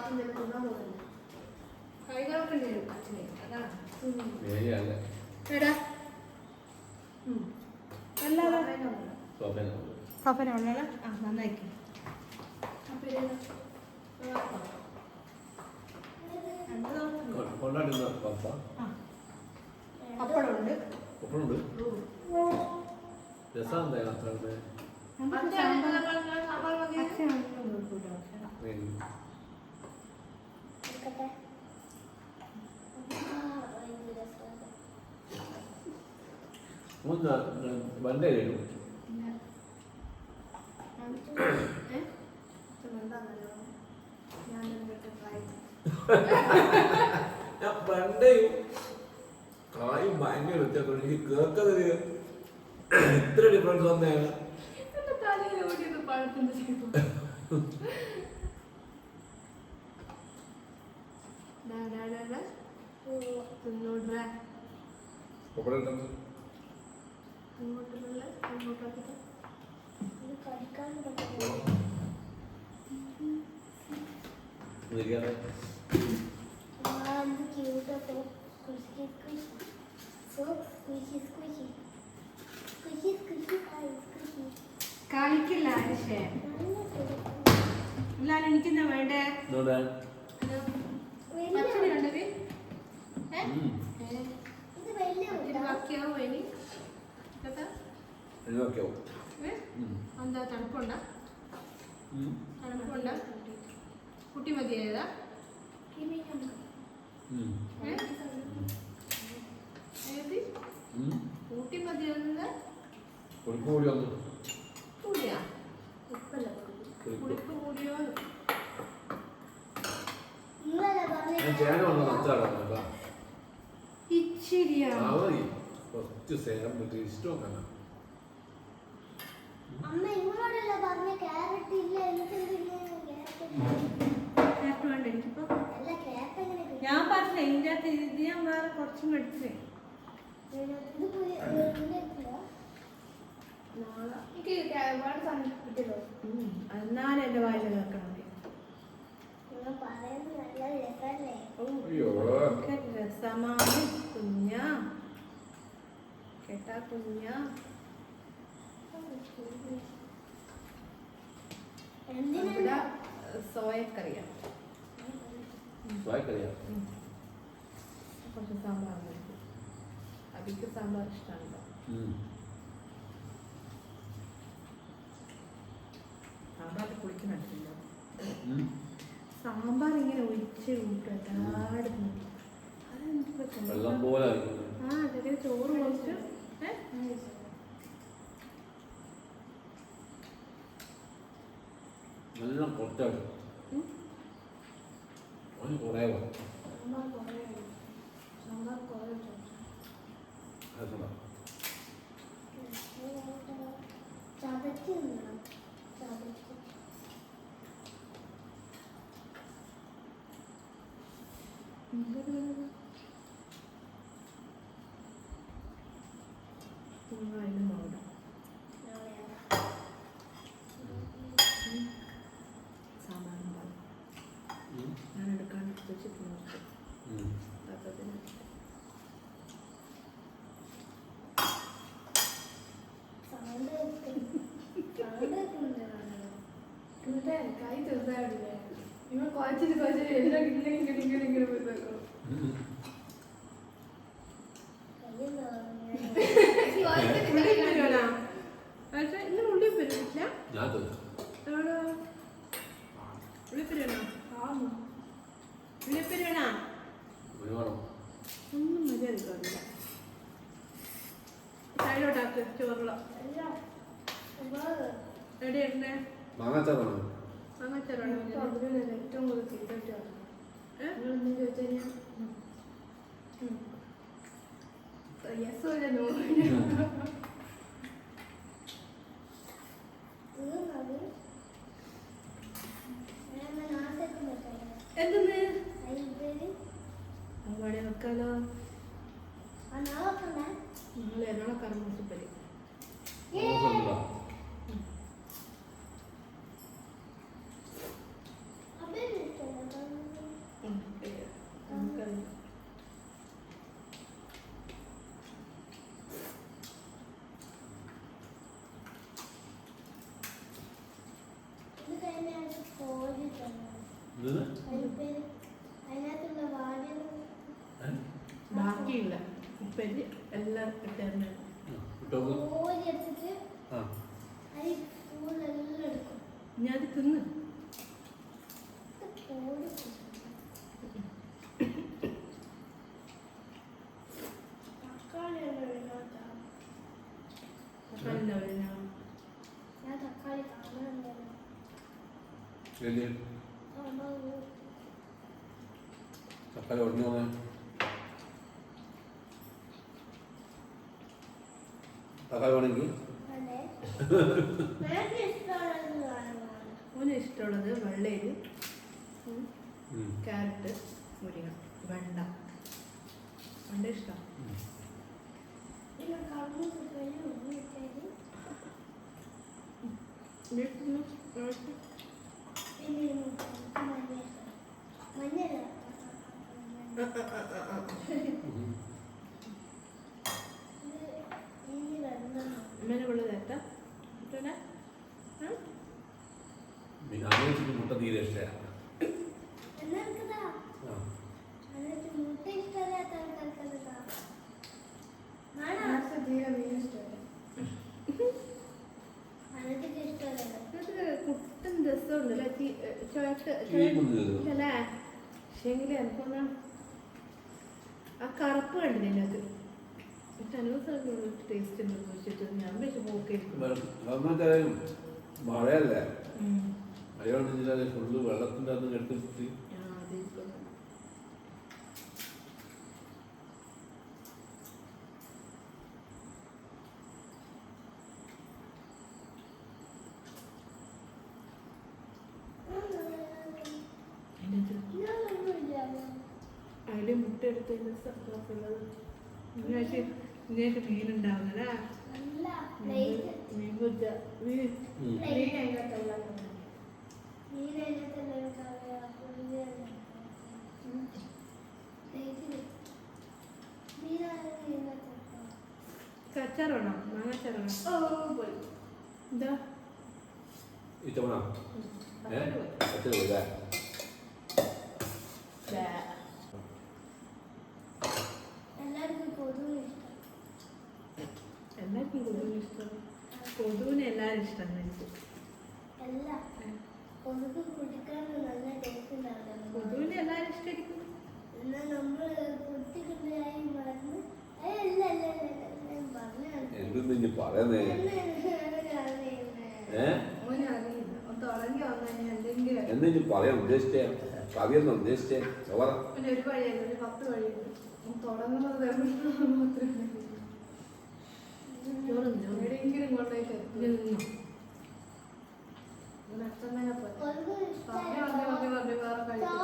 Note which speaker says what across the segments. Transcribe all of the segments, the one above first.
Speaker 1: ബാക്കി എന്തെങ്കിലും തിന്നാൻ പോകുന്നില്ല
Speaker 2: കൈകളൊക്കെ ഉണ്ട് അച്ഛനെ. അതാണ്. എടാ.
Speaker 3: സോഫേന
Speaker 2: സഫനുള്ള ആ
Speaker 3: പപ്പ?
Speaker 2: പപ്പടമുണ്ട്.
Speaker 3: ഒപ്പമുണ്ട് രസം എന്തായാലും അത്ര മൂന്ന് വണ്ടേ കഴിഞ്ഞു
Speaker 1: ഞാൻ
Speaker 3: പണ്ടേയും കായും ഭയങ്കര വ്യത്യാസമുണ്ട് എനിക്ക് കേൾക്കുന്നത് ഇത്ര ഡിഫറൻസ് വന്നതാണ്.
Speaker 1: തിന്നോട്രാ
Speaker 3: ഒപ്പടെ ഇട്ടെന്ന്
Speaker 1: അങ്ങോട്ടുള്ള അങ്ങോട്ടാക്കിട്ട്
Speaker 3: ഇരിക്കാതെ
Speaker 2: കളിക്കില്ല ആരുഷേ ഇല്ലാലും എനിക്കെന്താ വേണ്ടേ? പച്ചടി കണ്ടത്. ബാക്കിയാവോ ഇനി. എന്താ തണുപ്പുണ്ട. തണുപ്പുണ്ട? കുട്ടി മതിയായതാ. കൂട്ടി മതിയാവുന്നത്?
Speaker 3: പുളിപ്പ്
Speaker 2: കൂടിയാ
Speaker 3: പുളിപ്പ്.
Speaker 2: പുളിപ്പ് കൂടിയോ
Speaker 3: ഞാൻ ചേന വന്നു കുറച്ച് സേരം പറ്റി ഇഷ്ടം അങ്ങനെ
Speaker 4: അമ്മ ഇങ്ങോട്ടല്ല പറഞ്ഞ ക്യാരറ്റ് ഇല്ല ക്യാരറ്റ്
Speaker 2: വേണ്ട എനിക്കിപ്പോ ഞാൻ പറഞ്ഞില്ല ഇതിന്റെ അകത്ത് ഇത് ഞാൻ വേറെ കുറച്ച്
Speaker 1: എനിക്ക് ഒരുപാട് സമയം കിട്ടിയല്ലോ.
Speaker 2: എന്നാലും എന്റെ വായിൽ കേൾക്കണം
Speaker 4: നിങ്ങൾ പറയുന്നത് നല്ല രസമല്ലേ
Speaker 3: അയ്യോ
Speaker 2: ഒക്കെ രസമാണ് കുഞ്ഞ. കേട്ടാ കുഞ്ഞ.
Speaker 4: എന്തിനാ
Speaker 2: ഇവിടെ സോയക്കറിയാ.
Speaker 3: വായിക്കറിയാം
Speaker 2: കുറച്ച് സാമ്പാർ അബിക്ക് സാമ്പാർ ഇഷ്ടമാണല്ലോ സാമ്പാർ കുളിക്കുന്നുണ്ടല്ലോ. സാമ്പാർ ഇങ്ങനെ ഒഴിച്ച് കൂട്ടും എല്ലായിടത്തും
Speaker 3: വെള്ളം പോലെ.
Speaker 2: ആ അതൊക്കെ ചോറ് കുറച്ച്
Speaker 3: നല്ല കൊട്ടാണ്. അവന് കുറേ വാ.
Speaker 1: കൈ ചെറുതായിട്ടില്ലേ നിങ്ങൾ കുറച്ചിട്ട് കുറച്ചിട്ട് എല്ലാം ഇങ്ങനെ ഇങ്ങനെ ഇങ്ങനെ പോയി വെക്കണം
Speaker 2: സൈഡോട്ടാക്ക് ചോറുള്ള. എവിടെ ഇടണേ
Speaker 3: മാങ്ങാച്ചാറാണോ?
Speaker 1: അതിലല്ലേ ഏറ്റവും കൂടുതൽ നിങ്ങൾ എന്തും ചോദിച്ചു കഴിഞ്ഞാൽ യെസ് ഇല്ല നോ
Speaker 2: എന്തെന്ന്? അവിടെ വെക്കാലോ.
Speaker 4: ആ നാളെ
Speaker 2: നിങ്ങൾ
Speaker 4: നിങ്ങളേതാണ് കർമ്മസുപ്പലി
Speaker 3: ഇത്
Speaker 2: ഞാൻ തിന്ന്. തക്കാളി
Speaker 3: ഉടനെ പോകാൻ തക്കാളി വേണമെങ്കിൽ.
Speaker 4: നിനക്ക് ഇഷ്ടമുള്ളത്
Speaker 2: വെള്ളയിൽ. ക്യാരറ്റ് മുരിങ്ങ വെണ്ട വെണ്ട ഇഷ്ടം
Speaker 3: ഉം.
Speaker 4: പിന്നെ കമ്മൂസ് കഴിഞ്ഞ് ഉള്ളിട്ടത്
Speaker 2: വീട്ടിൽ
Speaker 4: പിന്നെ ഈ മഞ്ഞ മഞ്ഞല്ല
Speaker 3: ഉം.
Speaker 4: ഇത് ഈ വെള്ളം
Speaker 2: അമ്മേനെ വെള്ളം തേട്ട ഇട്ടേ
Speaker 3: പിന്നെ അങ്ങനെ മുട്ട തീരെ ഇഷ്ടമാണ്
Speaker 4: എന്നർക്കതാ
Speaker 3: ആ
Speaker 4: എന്നിട്ട് മുട്ട ഇഷ്ടമില്ലാത്ത ആൾക്കാർക്കതാ ആണോ
Speaker 1: മാത്സ് തീരെ മീൻ ഇഷ്ടമല്ല.
Speaker 4: തീരെ ഇഷ്ടമല്ല.
Speaker 2: കുട്ടൻ രസമുണ്ടല്ലേ പക്ഷേങ്കിൽ എനിക്കൊന്നാ ആ കറുപ്പ് കണ്ടില്ല അതിനകത്ത് ടേസ്റ്റ് ഉണ്ടെന്ന് വെച്ചിട്ട് ഞാൻ വെച്ച് പോക്കായിരിക്കും
Speaker 3: ഇതിലെ ഫുള്ള് വെള്ളത്തിന്റെ അന്ന്
Speaker 4: കെട്ടിട്ട്
Speaker 2: അതിൽ മുട്ട എടുത്തതിന് ഉള്ളത് ഇങ്ങനെയായിട്ട് ഇങ്ങനെയായിട്ട് മീനുണ്ടാവുന്നല്ലേ
Speaker 4: നല്ല പ്ലേറ്റ്
Speaker 2: മീൻ മീൻ.
Speaker 1: മീൻ
Speaker 4: മീൻ അതിനകത്തല്ല കറിയാ പ്ലേറ്റ് മീനാണ് ഇതിനകത്ത്
Speaker 2: അച്ചാറാണോ മാങ്ങ
Speaker 1: ഓ പോയി.
Speaker 2: എന്താ
Speaker 3: ഇത്തവണ അച്ഛൻ പോയില്ലേ
Speaker 4: എല്ലാവർക്കും കൊതുക് ഇഷ്ടം.
Speaker 2: എല്ലാവർക്കും കൊതുവിന് ഇഷ്ടം. കൊതുവിനെ എല്ലാവരും ഇഷ്ടമാണ് എനിക്ക്
Speaker 4: അല്ല കൊതുക് കുടിക്കാൻ നല്ല ടേസ്റ്റ് ഉണ്ടാവില്ല
Speaker 2: കൊതുവിനെ എല്ലാവരും ഇഷ്ടമായിരിക്കും
Speaker 3: എന്തെന്ന് ഇനി പറയുന്നേ?
Speaker 1: എന്തെങ്കിലും
Speaker 3: എന്ന് പറയാൻ ഉദ്ദേശിച്ചേ? കവിയെന്ന് ഉദ്ദേശിച്ചേ? ചോറ
Speaker 1: തുടങ്ങുന്നത് പോയി.
Speaker 4: കൊതുക്
Speaker 1: പറഞ്ഞു പറഞ്ഞു പറഞ്ഞു വേറെ കഴിക്കും.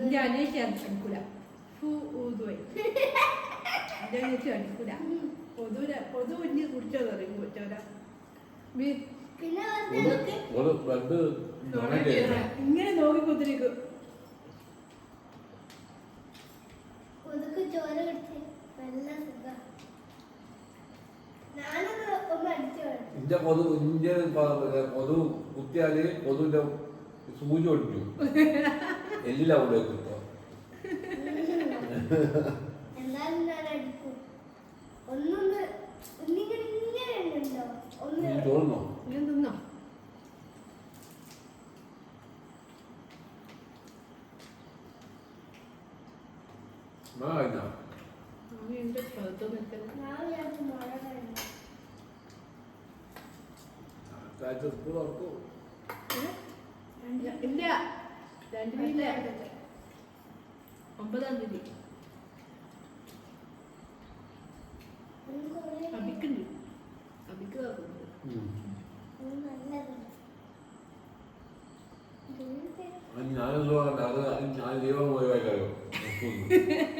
Speaker 2: എന്റെ അനിയത്തി ഊതുപോയി എന്റെ അനിയത്തി അടിക്കൂല. കൊതുവിനെ കൊതു കുഞ്ഞ് കുടിച്ചോ പറയും ചോര
Speaker 4: പിന്നെ
Speaker 3: ഒരു ഒരു ബ്ലഡ് ഡൊണേറ്റ് ചെയ്യണം
Speaker 2: ഇങ്ങനെ നോക്കി കുത്തിരിക്കും.
Speaker 4: ചോര കിട്ടി നല്ല സുഖം.
Speaker 3: ഇന്റെ കൊതു ഇന്റെ കൊതു കുത്തിയാൽ കൊതുവിന്റെ സൂചി ഒടിഞ്ഞു. എല്ലാം അവിടെ കിട്ടോ
Speaker 4: എന്നാലും ഞാൻ അടിക്കും. ഒന്നൊന്ന് ഒന്നിങ്ങനെ ഇങ്ങനെ ഉണ്ടോ ഒന്ന്
Speaker 3: നീ സ്കൂൾ തുറക്കും
Speaker 2: ഇല്ല. രണ്ടിനില്ല ഒമ്പതാം തീയതി. അബിക്കുണ്ട്. അബിക്ക്
Speaker 3: അത് ഞാൻ ദൈവം ഒഴിവാക്കാലോ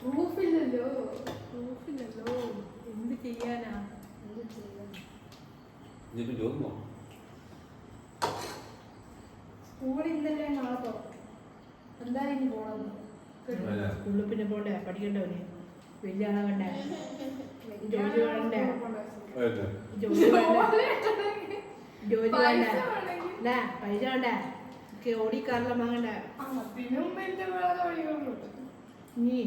Speaker 1: പ്രൂഫില്ലല്ലോ
Speaker 2: പ്രൂഫില്ലല്ലോ എന്ത് ചെയ്യാനാ
Speaker 1: എന്ത് ചെയ്യാൻ
Speaker 3: ഇനിയിപ്പോ ചോദിക്കുമോ
Speaker 1: സ്കൂൾ ഇന്നല്ലേ നാളെ തുറക്കും. എന്തായാലും ഇനി പോകണം
Speaker 3: അതെ.
Speaker 2: സ്കൂളിൽ പിന്നെ പോണ്ടേ? പഠിക്കണ്ടവന് വലിയ ആളാകണ്ടേ ജോലി വേണ്ടേ?
Speaker 3: അതെ.
Speaker 2: ജോലി വേണ്ടേ? ജോലി വേണ്ടേ? അല്ലേ? പൈസ വേണ്ടേ? ഒക്കെ ഓടിക്കാറെല്ലാം വാങ്ങണ്ടേ? നീ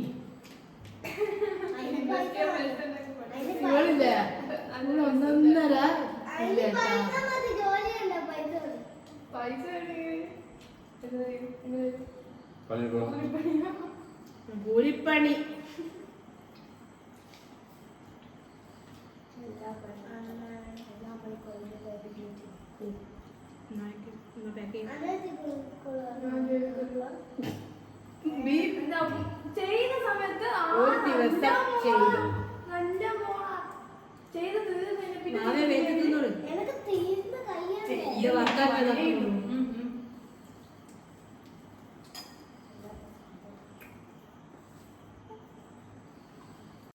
Speaker 1: ചെയ്യുന്ന സമയത്ത് ആ
Speaker 2: ഒരു ദിവസം. ചെയ്തു. I.